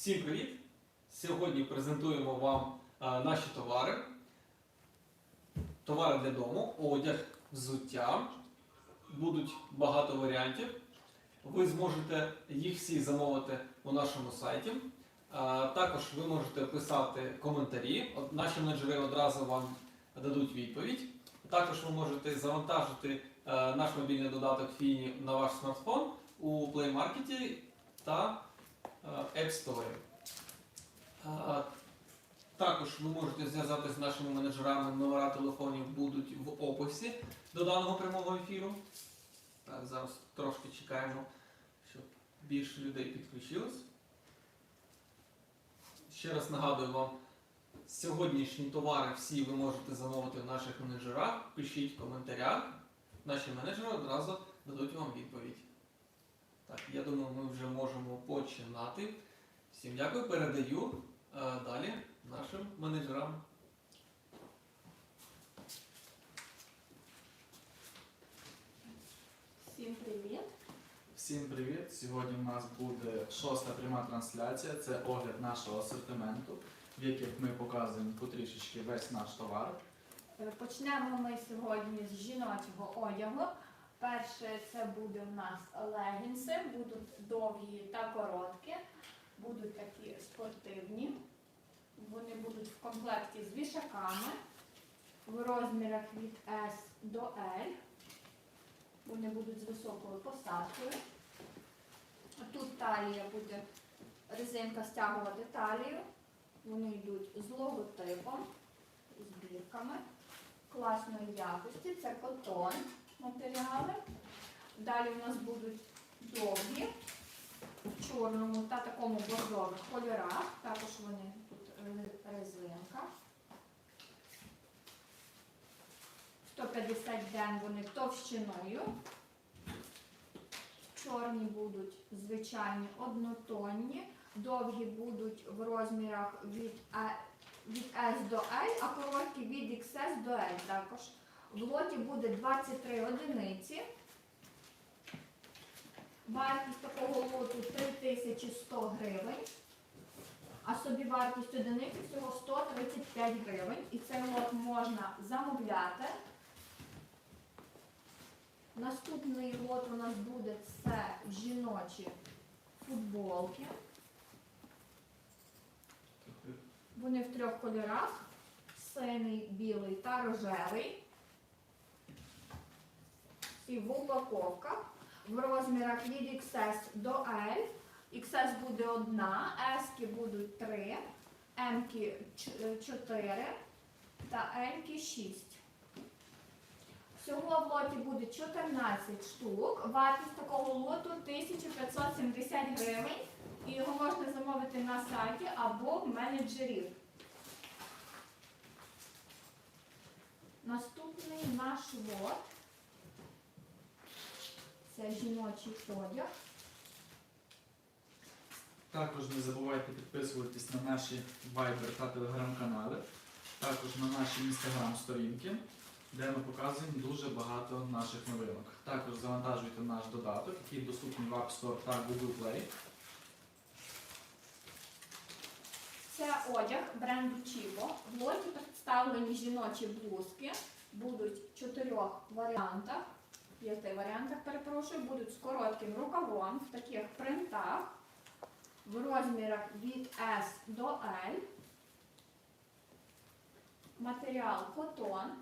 Всім привіт! Сьогодні презентуємо вам е, наші товари. Товари для дому, одяг, взуття. Будуть багато варіантів. Ви зможете їх всі замовити у нашому сайті. Е, Також ви можете писати коментарі. Наші менеджери одразу вам дадуть відповідь. Також ви можете завантажити е, наш мобільний додаток Фіні на ваш смартфон у Play Market та App Store. Також ви можете зв'язатися з нашими менеджерами. Номера телефонів будуть в описі до даного прямого ефіру. Так, зараз трошки чекаємо, щоб більше людей підключилось. Ще раз нагадую вам, сьогоднішні товари всі ви можете замовити в наших менеджерах. Пишіть в коментарях. Наші менеджери одразу дадуть вам відповідь. Так, я думаю, ми вже можемо починати. Всім дякую. Передаю е, далі нашим менеджерам. Всім привіт! Всім привіт! Сьогодні у нас буде шоста пряма трансляція. Це огляд нашого асортименту, в яких ми показуємо потрішечки весь наш товар. Е, Почнемо ми сьогодні з жіночого одягу. Перше це буде у нас легінси, будуть довгі та короткі, будуть такі спортивні. Вони будуть в комплекті з вішаками в розмірах від S до L. Вони будуть з високою посадкою. Тут талія буде резинка стягувати талію. Вони йдуть з логотипом, з бірками класної якості. Це котон матеріали. Далі у нас будуть довгі в чорному та такому бордових кольорах. Також вони тут резинка. 150 ден вони товщиною. Чорні будуть звичайні однотонні, довгі будуть в розмірах від, від S до L, а короткі від XS до L також. В лоті буде 23 одиниці. Вартість такого лоту 3100 гривень, а собівартість одиниці всього 135 гривень. І цей лот можна замовляти. Наступний лот у нас буде це жіночі футболки. Вони в трьох кольорах: синій, білий та рожевий. І в упаковках в розмірах від XS до L. XS буде одна, S будуть три, M 4 та L 6. Всього в лоті буде 14 штук. Вартість такого лоту 1570 гривень. І його можна замовити на сайті або в менеджерів. Наступний наш лот. Це жіночий одяг. Також не забувайте підписуватись на наші Viber та Telegram канали, також на наші Instagram сторінки, де ми показуємо дуже багато наших новинок. Також завантажуйте наш додаток, який доступний в App Store та Google Play. Це одяг бренду Chibo. В лоті представлені жіночі блузки. Будуть в чотирьох варіантах, п'яти варіантах, перепрошую, будуть з коротким рукавом в таких принтах в розмірах від S до L. Матеріал котон.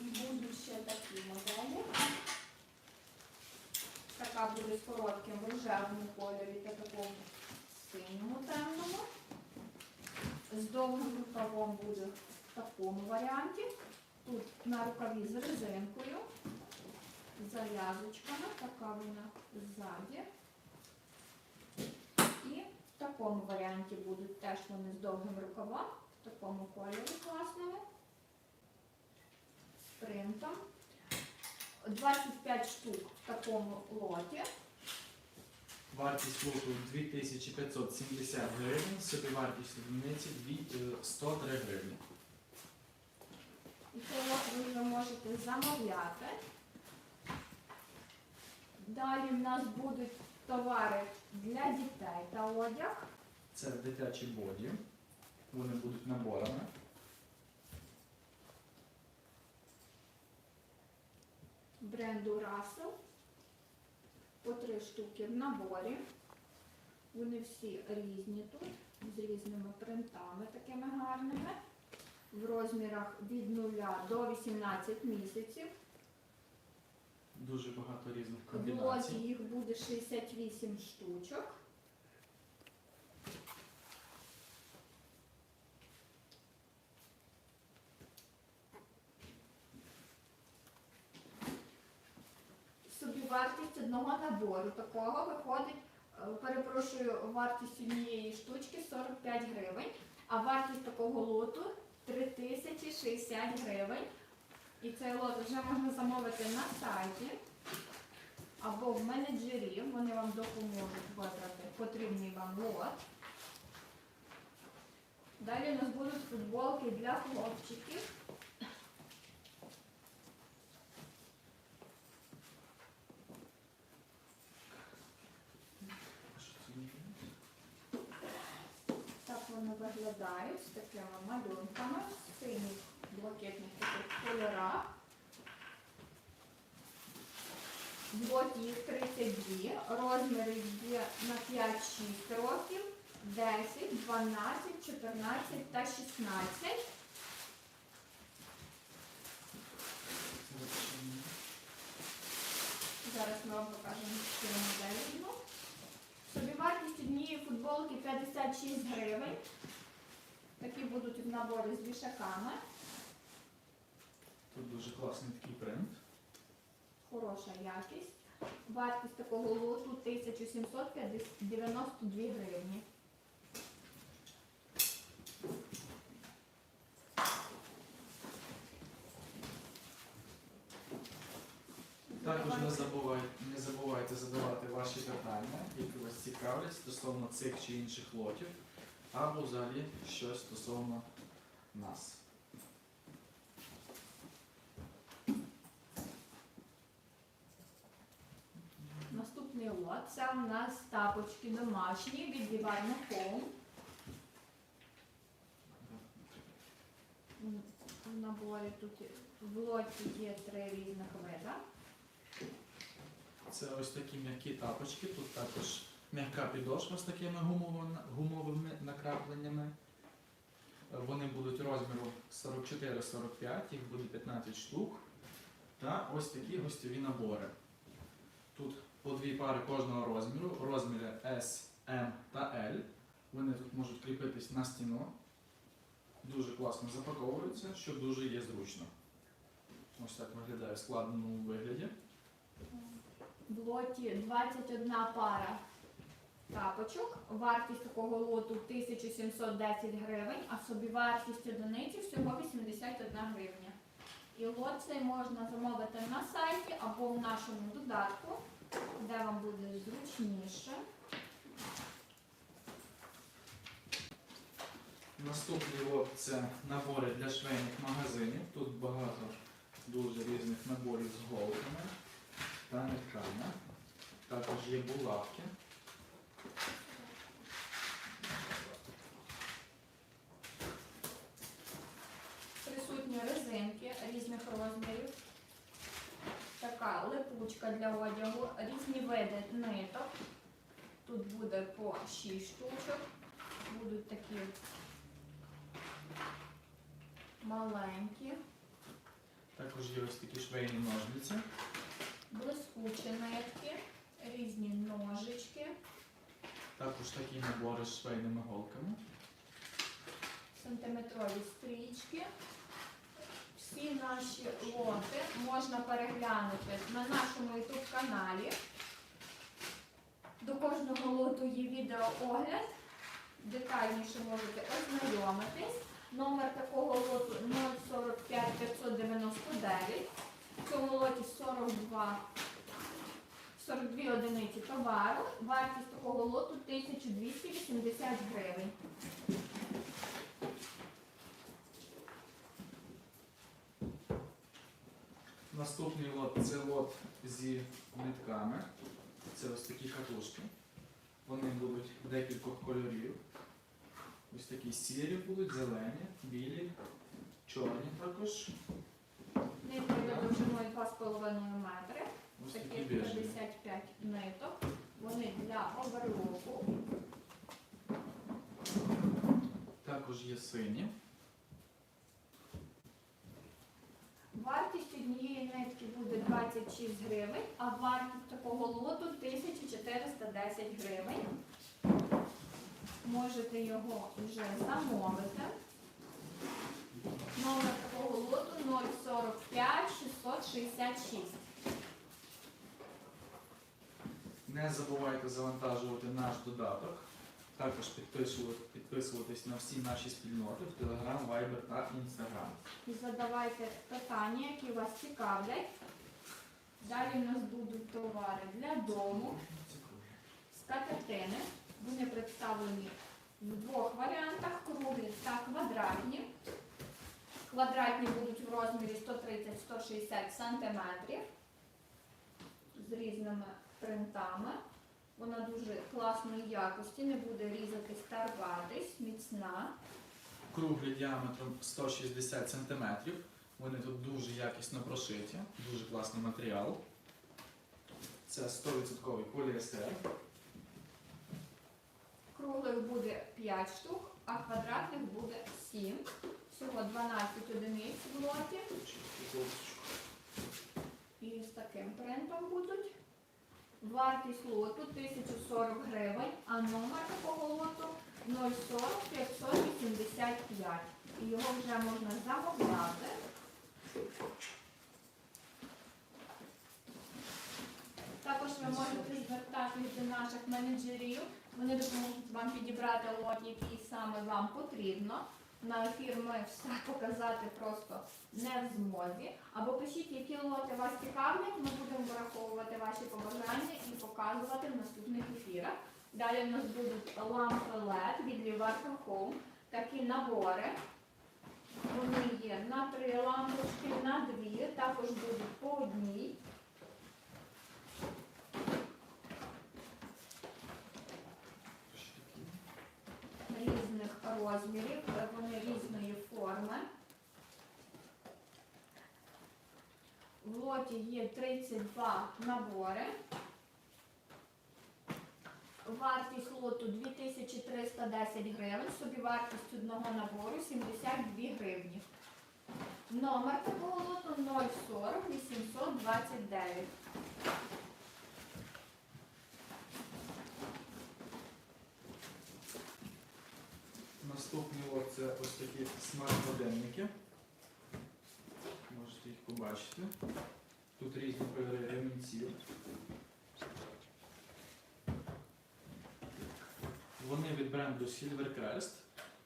Будуть ще такі моделі. Така буде з коротким в рожевому кольорі та такому синьому темному. З довгим рукавом буде в такому варіанті. Тут на рукаві з резинкою, зав'язочками, така вона ззаді. І в такому варіанті будуть теж вони з довгим рукавом, в такому кольорі класному, з принтом. 25 штук в такому лоті. Вартість лоту 2570 гривень, собівартість одиниці е, 103 гривні. Лот ви вже можете замовляти. Далі в нас будуть товари для дітей та одяг. Це дитячі боді. Вони будуть наборами. бренду Russell. По три штуки в наборі. Вони всі різні тут, з різними принтами такими гарними. В розмірах від 0 до 18 місяців. Дуже багато різних В лоті комбінацій. їх буде 68 штучок. Собівартість одного набору такого виходить, е, перепрошую, вартість однієї штучки 45 гривень, а вартість такого лоту 3060 гривень. І цей лот вже можна замовити на сайті або в менеджері, вони вам допоможуть вибрати потрібний вам лот. Далі у нас будуть футболки для хлопчиків. Що це? Так вони виглядають з такими малюнками, в синіх блакитних таких кольорах. Лоті їх 32, розміри є на 5-6 років, 10, 12, 14 та 16. Це ще ні. Зараз ми вам покажемо цю модель. Собівартість однієї футболки 56 гривень. Такі будуть в наборі з вішаками. Тут дуже класний такий принт. Хороша якість. Вартість такого лоту 1792 гривні. Також не забувайте, не забувайте задавати ваші питання, які вас цікавлять стосовно цих чи інших лотів, або взагалі щось стосовно нас. Наступний лот це у нас тапочки домашні від Divine Home. В наборі тут в лоті є три різних вида. Це ось такі м'які тапочки. Тут також м'яка підошва з такими гумовими, накрапленнями. Вони будуть розміру 44-45, їх буде 15 штук. Та ось такі гостьові набори. Тут по дві пари кожного розміру, розміри S, M та L. Вони тут можуть кріпитись на стіну. Дуже класно запаковуються, що дуже є зручно. Ось так виглядає в складеному вигляді. В лоті 21 пара тапочок. Вартість такого лоту 1710 гривень, а собівартість одиниці всього 81 гривня. І лот цей можна замовити на сайті або в нашому додатку, де вам буде зручніше. Наступний лот це набори для швейних магазинів. Тут багато дуже різних наборів з голками та нитками. Також є булавки. Присутні різних розмірів. Така липучка для одягу, різні види ниток. Тут буде по 6 штучок. Будуть такі маленькі, Також є ось такі швейні ножниці. блискучі нитки, різні ножички, Також такі набори з швейними голками. сантиметрові стрічки. Всі наші лоти можна переглянути на нашому YouTube каналі. До кожного лоту є відеоогляд. Детальніше можете ознайомитись. Номер такого лоту 045 599. В цьому лоті 42, 42 одиниці товару. Вартість такого лоту 1280 гривень. Наступний лот це лот зі нитками. Це ось такі катушки. Вони будуть декількох кольорів. Ось такі сірі будуть, зелені, білі, чорні також. Нитки довжиною 2,5 метри. Ось такі Таких 55 ниток. Вони для оверлоку. Також є сині. Вартість однієї нитки буде 26 гривень, а вартість такого лоту 1410 гривень. Можете його вже замовити. Номер такого лоту 045 666. Не забувайте завантажувати наш додаток. Також підписуватись на всі наші спільноти в Telegram, Viber та Instagram. І задавайте питання, які вас цікавлять. Далі у нас будуть товари для дому, скатертини. Вони представлені в двох варіантах: круглі та квадратні. Квадратні будуть в розмірі 130-160 см з різними принтами. Вона дуже класної якості, не буде різатись та рватись, міцна. Круглі діаметром 160 см. Вони тут дуже якісно прошиті, дуже класний матеріал. Це 100% поліестер. Круглих буде 5 штук, а квадратних буде 7. Всього 12 одиниць в лоті. І з таким принтом будуть. Вартість лоту 1040 гривень, а номер такого лоту 040 585. І його вже можна замовляти. Також ви можете звертатись до наших менеджерів. Вони допоможуть вам підібрати лот, який саме вам потрібно. На ефір ми все показати просто не в змозі. Або пишіть, які лоти вас цікавлять, ми будемо враховувати ваші побажання і показувати в наступних ефірах. Далі в нас будуть лампи LED від Liverpool Home, такі набори. Вони є на три лампочки, на дві, також будуть по одній. різних розмірів, вони різної форми. В лоті є 32 набори. Вартість лоту 2310 гривень, собівартість одного набору 72 гривні. Номер такого лоту 040 829. Наступний це ось такі смарт-годинники. Можете їх побачити. Тут різні кольори. Вони від бренду Silvercrest.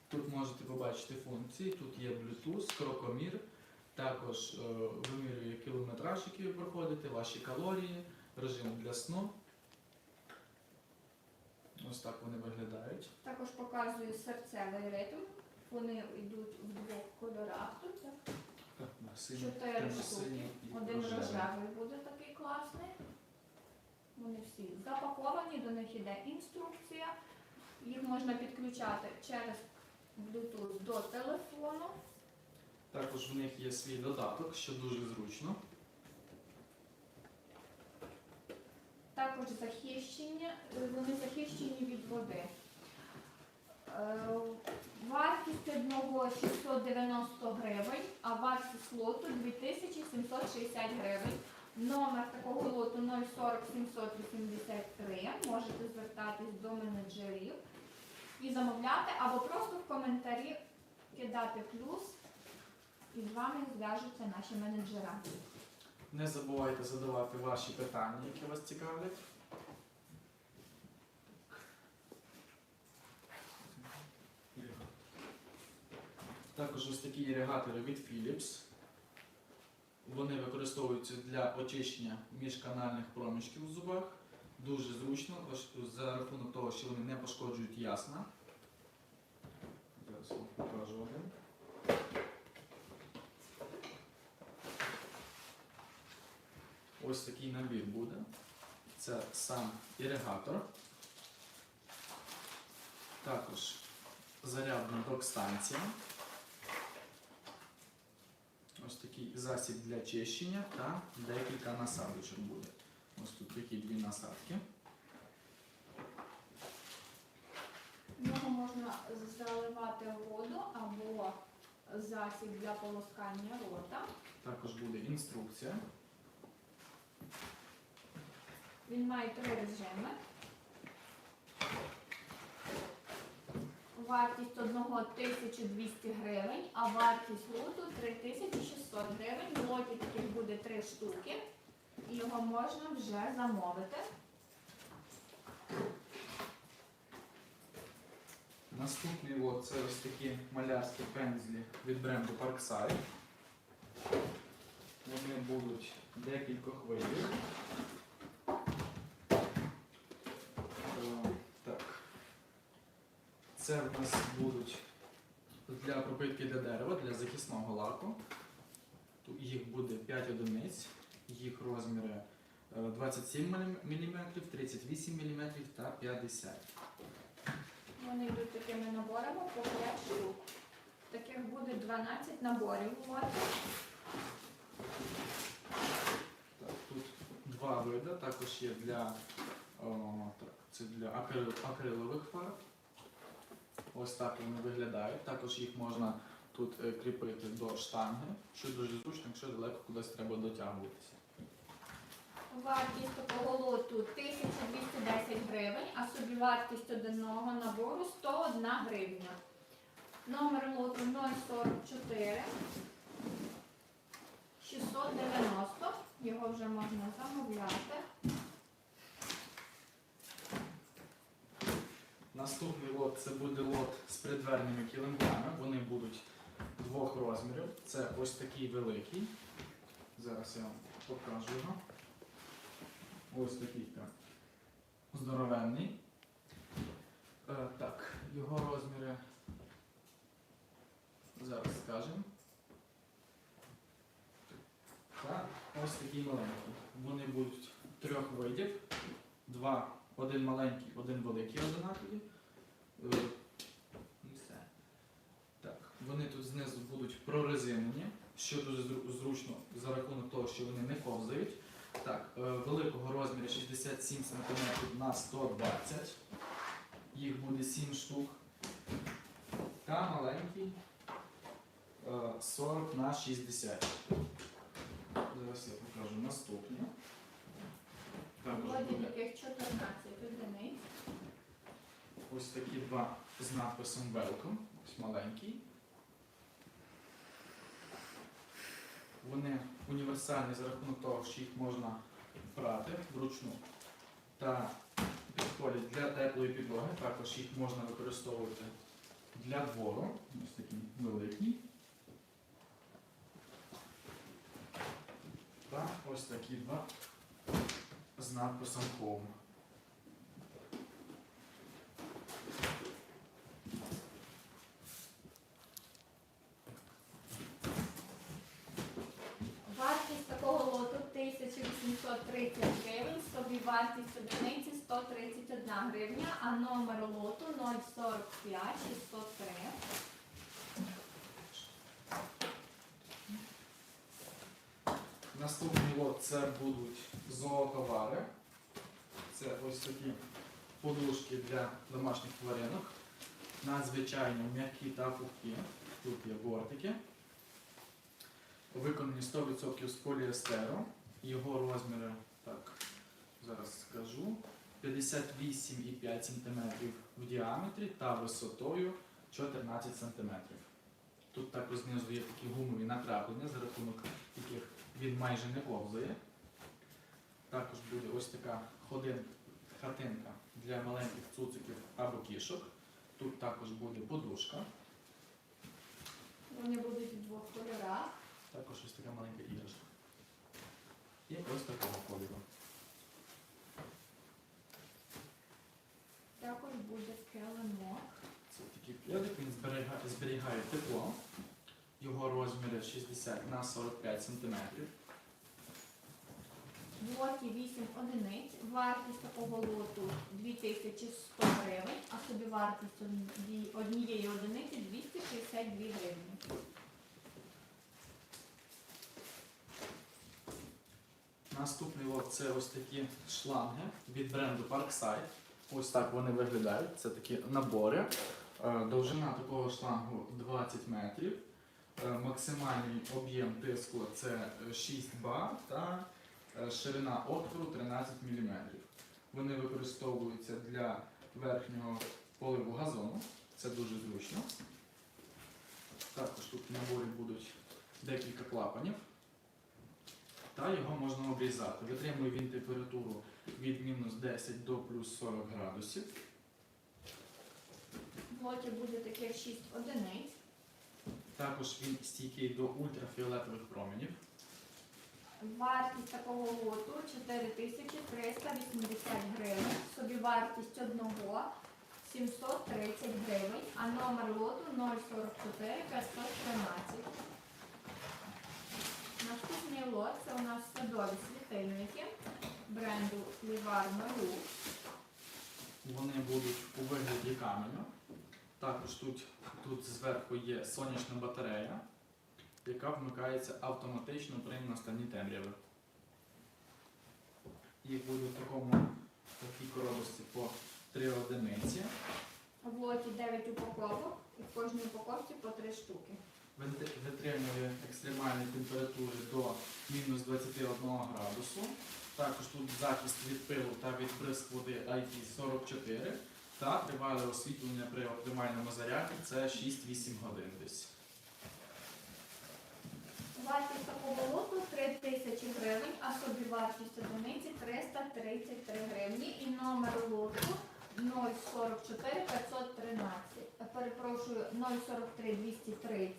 Тут можете побачити функції. Тут є Bluetooth, крокомір. Також е, вимірює кілометраж, який ви проходите, ваші калорії, режим для сну. Ось так вони виглядають. Також показую серцевий ритм. Вони йдуть в двох кольорах. Тут так. Чотири штуки. Один рожевий. буде такий класний. Вони всі запаковані, до них іде інструкція. Їх можна підключати через Bluetooth до телефону. Також в них є свій додаток, що дуже зручно. Також захищені, е, вони захищені від води. Е, Вартість одного 690 гривень, а вартість лоту 2760 гривень. Номер такого лоту 040 783. Можете звертатись до менеджерів і замовляти, або просто в коментарі кидати плюс, і з вами зв'яжуться наші менеджера. Не забувайте задавати ваші питання, які вас цікавлять. Також ось такі іригатори від Philips. Вони використовуються для очищення міжканальних проміжків у зубах. Дуже зручно, за рахунок того, що вони не пошкоджують ясна. Зараз вам покажу один. Ось такий набір буде. це сам іригатор. Також зарядна док-станція. Ось такий засіб для чищення та декілька насадочок буде. Ось тут такі дві насадки. В нього можна заливати воду або засіб для полоскання рота. Також буде інструкція. Він має три режими. Вартість одного 1200 гривень, а вартість лоту 3600 гривень. В лоті таких буде три штуки. Його можна вже замовити. Наступний лот це ось такі малярські пензлі від бренду Parkside. Вони будуть декількох видів. Е, Так. Це в нас будуть для пропитки для дерева, для захисного лаку. Їх буде 5 одиниць, їх розміри е, 27 мм, 38 мм та 50 Вони йдуть такими наборами по 5 штук. Таких буде 12 наборів. Так, тут два види, також є для, о, так, це для акрил, акрилових фарб. Ось так вони виглядають. Також їх можна тут е, кріпити до штанги, що дуже зручно, якщо далеко кудись треба дотягуватися. Вартість такого лоту 1210 гривень, а собівартість одного набору 101 гривня. Номер лоту 044 690. Його вже можна замовляти. Наступний лот це буде лот з придверними килимками. Вони будуть двох розмірів. Це ось такий великий. Зараз я вам покажу його. Ось такий так, здоровенний. Е, так, його розміри. Зараз скажемо. Так, ось такий маленький. Вони будуть трьох видів. Два один маленький, один великий одинакові. Е, все. Так, вони тут знизу будуть прорезинені, що дуже зручно за рахунок того, що вони не ковзають. Так, е, великого розміру 67 см на 120. Їх буде 7 штук. Та маленький е, 40 на 60. Зараз я покажу наступні. В Також буде таких 14 одиниць. Ось такі два з надписом Welcome, ось маленький. Вони універсальні за рахунок того, що їх можна прати вручну та підходять для теплої підлоги. Також їх можна використовувати для двору. Ось такий великий. Та ось такі два з надписом Home. Вартість такого лоту 1830 гривень, собівартість одиниці 131 гривня, а номер лоту 045 603. Наступний лот це будуть зоотовари. Це ось такі подушки для домашніх тваринок. Надзвичайно м'які та пухкі. Тут є бортики. Виконані 100% з поліестеру. Його розміри, так, зараз скажу, 58,5 см в діаметрі та висотою 14 см. Тут також знизу є такі гумові накраплення, за рахунок яких він майже не ковзає. Також буде ось така ходин, хатинка для маленьких цуциків або кішок. Тут також буде подушка, Вони будуть у двох кольорах. також ось така маленька іграшка. І ось такого кольору. Також буде килимок. Це такий пледик, він зберігає, зберігає тепло. Його розміри 60 на 45 см. В лоті 8 одиниць. Вартість такого лоту 2100 гривень, а собівартість одні- однієї одиниці 262 гривні. Наступний лот це ось такі шланги від бренду Parkside. Ось так вони виглядають. Це такі набори. Е, Довжина такого шлангу 20 метрів. Е, Максимальний об'єм тиску це е, 6 бар та е, ширина отвору 13 мм. Вони використовуються для верхнього поливу газону. Це дуже зручно. Також тут в наборі будуть декілька клапанів та його можна обрізати. Витримує він температуру від мінус 10 до плюс 40 градусів. В лоті буде таких 6 одиниць. Також він стійкий до ультрафіолетових променів. Вартість такого лоту 4380 гривень, собівартість одного 730 гривень, а номер лоту 044 513. Наступний лот це у нас садові світильники бренду Livarno Lu. Вони будуть у вигляді каменю. Також тут, тут зверху є сонячна батарея, яка вмикається автоматично при настанні темряви. Їх буде в такому такій коробочці по 3 одиниці. В лоті 9 упаковок і в кожній упаковці по 3 штуки. Вит- Витримує екстремальні температури до мінус 21 градусу. Також тут захист від пилу та від бризк води IP44 та тривале освітлення при оптимальному заряді це 6-8 годин десь. Вартість такого лоту 3 тисячі гривень, а собівартість одиниці 333 гривні і номер лоту 044 513. Е, Перепрошую, 043 230.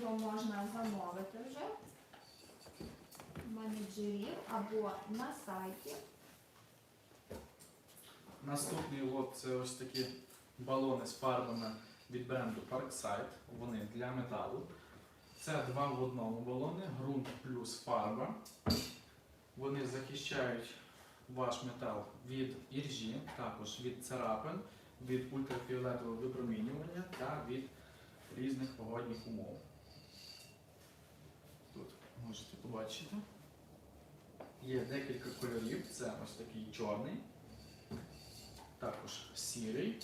Його можна замовити вже менеджерів або на сайті. Наступний лот це ось такі балони з фарбами від бренду Parkside. Вони для металу. Це два в одному балони, ґрунт плюс фарба. Вони захищають ваш метал від іржі, також від царапин, від ультрафіолетового випромінювання та від різних погодних умов. Тут можете побачити. Є декілька кольорів. Це ось такий чорний, також сірий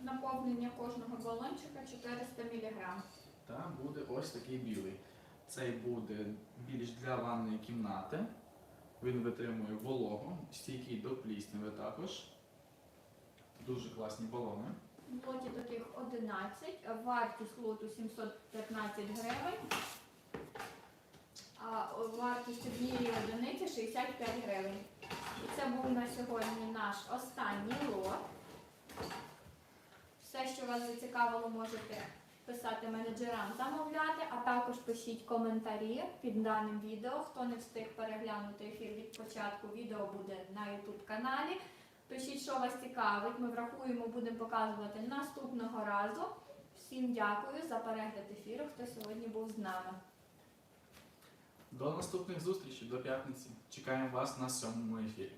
Наповнення кожного балончика 400 мг. та буде ось такий білий. Цей буде більш для ванної кімнати. Він витримує вологу, стійкий до плісняви також. Дуже класні балони. В лоті таких 11, вартість лоту 715 гривень, а вартість однієї одиниці 65 гривень. І це був на сьогодні наш останній лот. Все, що вас зацікавило, можете писати менеджерам замовляти, а також пишіть коментарі під даним відео. Хто не встиг переглянути ефір від початку, відео буде на YouTube каналі. Пишіть, що вас цікавить. Ми врахуємо, будемо показувати наступного разу. Всім дякую за перегляд ефіру, хто сьогодні був з нами. До наступних зустрічей, до п'ятниці. Чекаємо вас на сьомому ефірі.